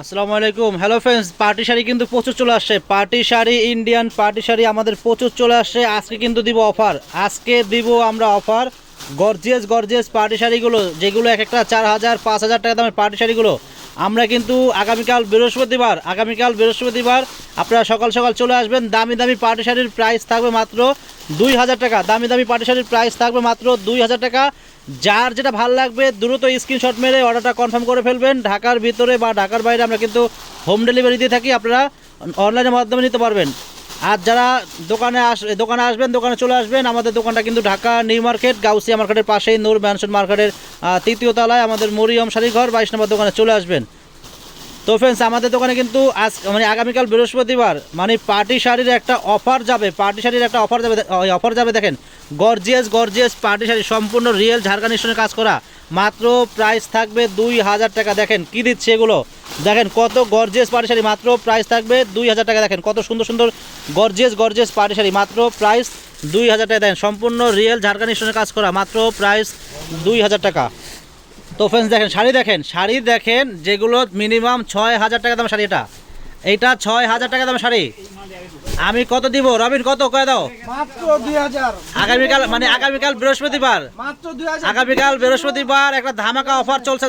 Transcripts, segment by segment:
আসসালামু আলাইকুম। Hello friends party sari কিন্তু প্রচুর চলে আসছে। Party sari Indian party sari আমাদের প্রচুর চলে আসছে। আজকে কিন্তু দিব অফার। আজকে দিব আমরা অফার। গর্জিয়াস গর্জিয়াস পার্টি শাড়িগুলো, যেগুলো এক একটা চার হাজার, পাঁচ হাজার টাকা দামের পার্টি শাড়িগুলো। আমরা কিন্তু আগামীকাল বৃহস্পতিবার আগামীকাল বৃহস্পতিবার আপনারা সকাল সকাল চলে আসবেন। দামি দামি পার্টি শাড়ির প্রাইস থাকবে মাত্র দুই হাজার টাকা। দামি দামি পার্টি শাড়ির প্রাইস থাকবে মাত্র দুই হাজার টাকা। যার যেটা ভালো লাগবে, দ্রুত স্ক্রিনশট মেরে অর্ডারটা কনফার্ম করে ফেলবেন। ঢাকার ভিতরে বা ঢাকার বাইরে আমরা কিন্তু হোম ডেলিভারি দিয়ে থাকি, আপনারা অনলাইনের মাধ্যমে নিতে পারবেন। আর যারা দোকানে আস, দোকানে আসবেন, দোকানে চলে আসবেন, আমাদের দোকানটা কিন্তু ঢাকা নিউ মার্কেট, গাউসিয়া মার্কেটের পাশেই, নূর ম্যানশন মার্কেটের তৃতীয় তলায় আমাদের মরিয়ম শাড়িঘর, বাইশ নম্বর দোকানে চলে আসবেন। তো ফ্রেন্ডস আমাদের দোকানে কিন্তু আজ মানে আগামীকাল বৃহস্পতিবার মানে পার্টি শাড়ির একটা অফার যাবে, পার্টি শাড়ির একটা অফার যাবে, ওই অফার যাবে দেখেন। গর্জিয়াস গর্জিয়াস পার্টি শাড়ি, সম্পূর্ণ রিয়েল ঝাড়খান্ড স্টোনে কাজ করা। মাত্র প্রাইস থাকবে দুই হাজার টাকা। দেখেন কি দিচ্ছে এগুলো? দেখেন কত গর্জিয়াস পার্টি শাড়ি, মাত্র প্রাইস থাকবে দুই হাজার টাকা। দেখেন কত সুন্দর সুন্দর গর্জিয়াস গর্জিয়াস পার্টি শাড়ি, মাত্র প্রাইস দুই হাজার টাকা। দেখেন সম্পূর্ণ রিয়েল ঝাড়খান্ড স্টোনে কাজ করা, মাত্র প্রাইস দুই হাজার টাকা। তো ফ্রেন্ডস দেখেন, শাড়ি দেখেন শাড়ি দেখেন যেগুলো মিনিমাম ছয় হাজার টাকা দাম শাড়ি এটা। এইটা ছয় হাজার টাকা দাম শাড়ি। আমি কত দিব? রবিন কত? কয়ে দাও। মাত্র দুই হাজার। আগামীকাল মানে আগামীকাল বৃহস্পতিবার। মাত্র দুই হাজার। আগামীকাল বৃহস্পতিবার একটা ধামাকা অফার চলছে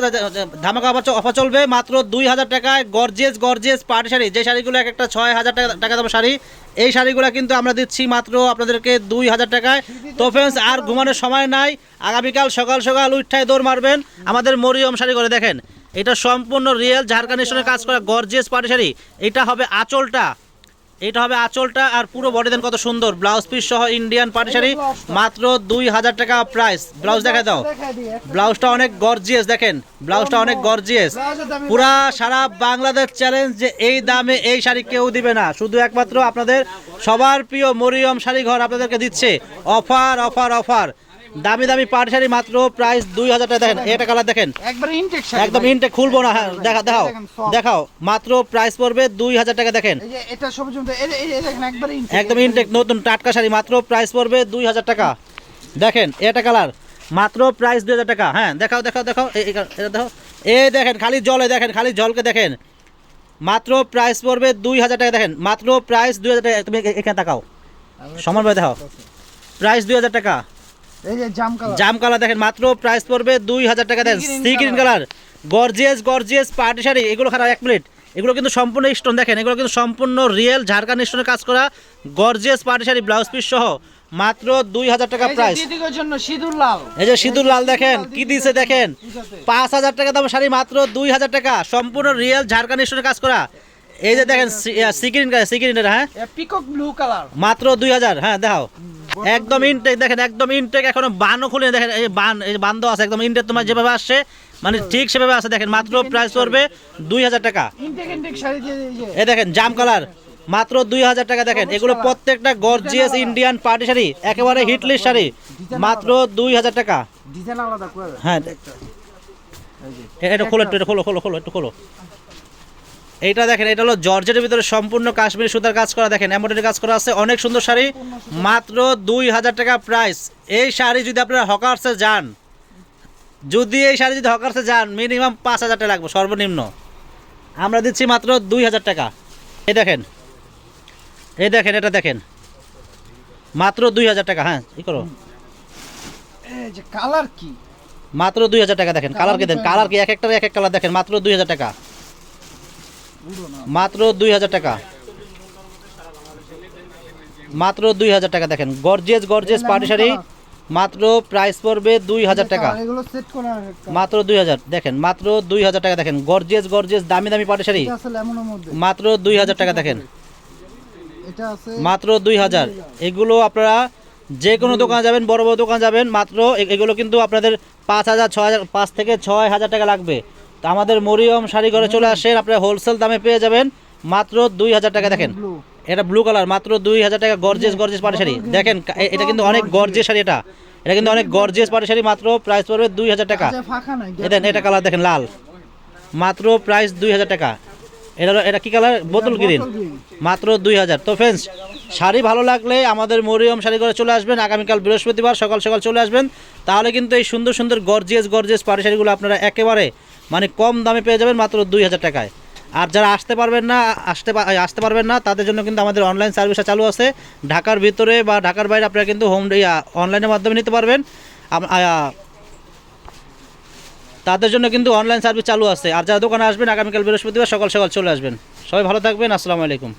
ধামাকা অফার অফার চলবে। মাত্র দুই হাজার টাকায় গর্জিয়াস গর্জিয়াস পার্টি শাড়ি। যে শাড়িগুলো এক একটা ছয় হাজার টাকা টাকা দাম শাড়ি এই শাড়িগুলো কিন্তু আমরা দিচ্ছি মাত্র আপনাদেরকে দুই হাজার টাকায়। তো ফ্রেন্ডস আর ঘুমানোর সময় নাই। আগামীকাল সকাল সকাল উঠায় দৌড় মারবেন। আমাদের মরিয়ম শাড়ি করে দেখেন। এটা সম্পূর্ণ রিয়েল ঝাড়খান্ড কাজ করা গর্জিয়াস পাটি শাড়ি। এটা হবে আঁচলটা। এটা হবে আঁচলটা আর পুরো বডি দেন কত সুন্দর। ব্লাউজ পিস সহ ইন্ডিয়ান পাটি শাড়ি মাত্র দুই হাজার টাকা প্রাইস ব্লাউজ দেখা দাও। ব্লাউজটা অনেক গর্জিয়াস দেখেন। ব্লাউজটা অনেক গর্জিয়াস পুরা সারা বাংলাদেশ চ্যালেঞ্জ যে এই দামে এই শাড়ি কেউ দিবে না। শুধু একমাত্র আপনাদের সবার প্রিয় মরিয়ম শাড়ি ঘর আপনাদেরকে দিচ্ছে। অফার অফার অফার দামি দামি পাট শাড়ি মাত্র প্রাইস দুই হাজার টাকা। দেখেন এটা কালার দেখেন। একদম ইনটেক খুলবো না হ্যাঁ দেখা দেখাও দেখাও মাত্র প্রাইস পড়বে দুই হাজার টাকা দেখেন। একদম ইনটেক নতুন টাটকা শাড়ি মাত্র প্রাইস পড়বে দুই হাজার টাকা। দেখেন এটা কালার মাত্র প্রাইস দুই হাজার টাকা। হ্যাঁ দেখাও দেখাও দেখাও এটা দেখো এই দেখেন খালি জলে দেখেন খালি জলকে দেখেন। মাত্র প্রাইস পড়বে দুই হাজার টাকা দেখেন মাত্র প্রাইস দুই হাজার টাকা তুমি এখানে তাকাও। সমানভাবে দেখাও। প্রাইস দুই হাজার টাকা। এই যে জাম কালার জাম কালার দেখেন মাত্র প্রাইস পড়বে দুই হাজার টাকা। Then sea green colour gorgeous gorgeous party sari এগুলো খারাপ এক প্লেট এগুলো কিন্তু সম্পূর্ণ স্টোন দেখেন এগুলো কিন্তু সম্পূর্ণ রিয়েল ঝাড়খান্ড স্টোনের কাজ করা gorgeous party sari blouse piece সহ মাত্র দুই হাজার টাকা প্রাইস সিঁদুর লাল। এই যে সিঁদুর লাল দেখেন কি দিছে দেখেন। পাঁচ হাজার টাকা দাম শাড়ি মাত্র দুই হাজার টাকা। সম্পূর্ণ রিয়েল ঝাড়খান্ড স্টোনের কাজ করা। এই যে দেখেন সিগ্রিন সিগ্রিন হ্যাঁ? পিকক ব্লু কালার মাত্র দুই হাজার হ্যাঁ দেখাও। একদম ইনটেক দেখেন একদম ইনটেক এখনও বানও খুলে দেখেন এই বান এই বান দেওয়া আছে একদম ইনটেক তোমার যেভাবে আসছে মানে ঠিক সেভাবে আছে দেখেন মাত্র প্রাইস পড়বে দুই হাজার টাকা। এই দেখেন জাম কালার মাত্র দুই হাজার টাকা দেখেন এগুলো প্রত্যেকটা গর্জিয়াস ইন্ডিয়ান পার্টি শাড়ি একেবারে হিটলিস্ট শাড়ি মাত্র দুই হাজার টাকা। হ্যাঁ এটা খোলো একটু এটা খোলো খোলো খোলো একটু খোলো। এইটা দেখেন এটা হলো জর্জেটের ভিতরে সম্পূর্ণ কাশ্মীরি সুতার কাজ করা। দেখেন এমব্রয়ডারি কাজ করা আছে অনেক সুন্দর শাড়ি মাত্র দুই হাজার টাকা প্রাইস এই শাড়ি যদি আপনারা হকার্সে যান যদি এই শাড়ি যদি হকার্সে যান মিনিমাম পাঁচ হাজার টাকা লাগবে সর্বনিম্ন। আমরা দিচ্ছি মাত্র দুই হাজার টাকা। এই দেখেন এই দেখেন এটা দেখেন। মাত্র দুই হাজার টাকা হ্যাঁ ই করো। যে কালার কি? মাত্র দুই হাজার টাকা দেখেন কালার কি দেন? কালার কি এক একটা এক এক কালার দেখেন মাত্র দুই হাজার টাকা। মাত্র দুই হাজার টাকা। মাত্র দুই হাজার টাকা দেখেন গর্জিয়াস গর্জিয়াস পার্টি শাড়ি মাত্র প্রাইস পড়বে দুই হাজার টাকা। মাত্র দুই হাজার দেখেন মাত্র দুই হাজার টাকা দেখেন গর্জিয়াস গর্জিয়াস দামি দামি পার্টি শাড়ি। মাত্র দুই হাজার টাকা দেখেন। এটা মাত্র দুই হাজার। এগুলো আপনারা যে কোনো দোকানে যাবেন বড় বড় দোকানে যাবেন মাত্র এগুলো কিন্তু আপনাদের পাঁচ হাজার ছয় হাজার পাঁচ থেকে ছয় হাজার টাকা লাগবে। তো আমাদের মরিয়ম শাড়ি ঘরে চলে আসেন আপনারা হোলসেল দামে পেয়ে যাবেন মাত্র দুই হাজার টাকা। দেখেন এটা ব্লু কালার মাত্র দুই হাজার টাকা গর্জেস গর্জেস পাটি শাড়ি। দেখেন এটা কিন্তু অনেক গর্জেস শাড়ি এটা। এটা কিন্তু অনেক গর্জেস পাটি শাড়ি মাত্র প্রাইস পড়বে দুই হাজার টাকা। আচ্ছা দেখেন। এটা কালার দেখেন লাল। মাত্র প্রাইস দুই হাজার টাকা। এটা এটা কি কালার বোতল গ্রিন মাত্র দুই হাজার। তো ফ্রেন্ডস শাড়ি ভালো লাগলে আমাদের মরিয়ম শাড়ি করে চলে আসবেন। আগামীকাল বৃহস্পতিবার সকাল সকাল চলে আসবেন। তাহলে কিন্তু এই সুন্দর সুন্দর গর্জিয়াস গর্জিয়াস পাড়ি শাড়িগুলো আপনারা একেবারে মানে কম দামে পেয়ে যাবেন মাত্র দুই হাজার টাকায়। আর যারা আসতে পারবেন না, আসতে আসতে পারবেন না, তাদের জন্য কিন্তু আমাদের অনলাইন সার্ভিসটা চালু আছে। ঢাকার ভিতরে বা ঢাকার বাইরে আপনারা কিন্তু হোম অনলাইনের মাধ্যমে নিতে পারবেন। তাদের জন্য কিন্তু অনলাইন সার্ভিস চালু আছে। আর যারা দোকানে আসবেন, আগামীকাল বৃহস্পতিবার সকাল সকাল চলে আসবেন। সবাই ভালো থাকবেন, আসসালামু আলাইকুম।